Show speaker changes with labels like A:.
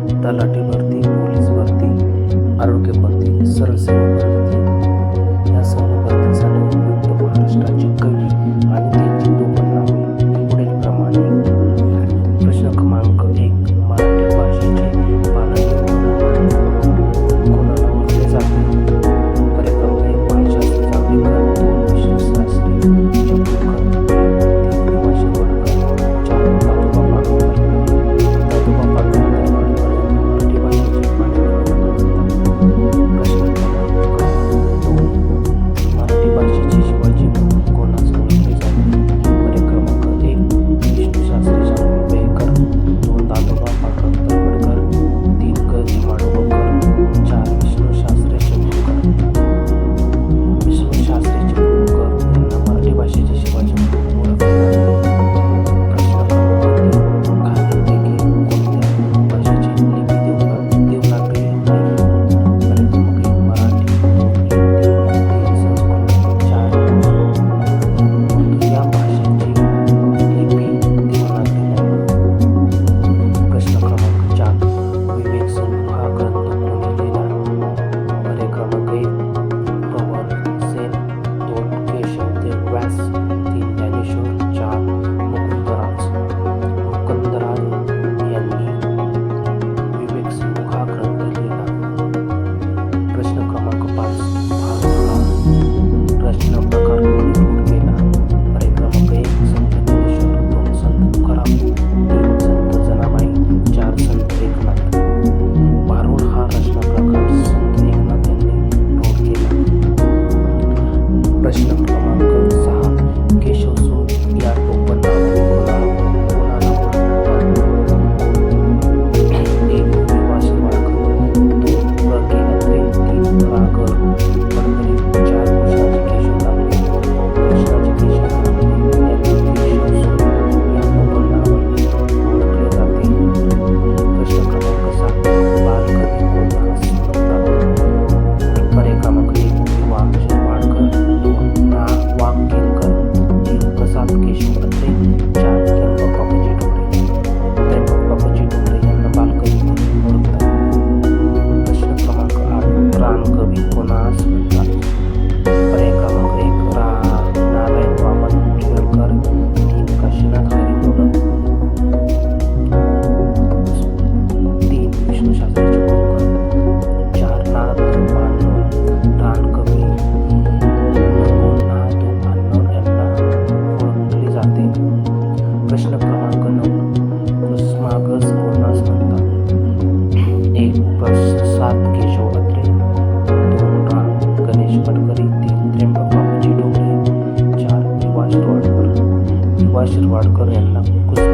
A: तलाठी भरती पोलीस भरती आरोग्य भरती सरळ सेवा या सर्व भरतीसाठी उपयुक्त महाराष्ट्राची कवी आणि त्यांची दोन नावे. पुढीलप्रमाणे प्रश्न क्रमांक एक. तडकरी तीन त्र्यंबकबाबाची डोंगरे चार विवा शिरवाडकर विवा शिरवाडकर यांना कुस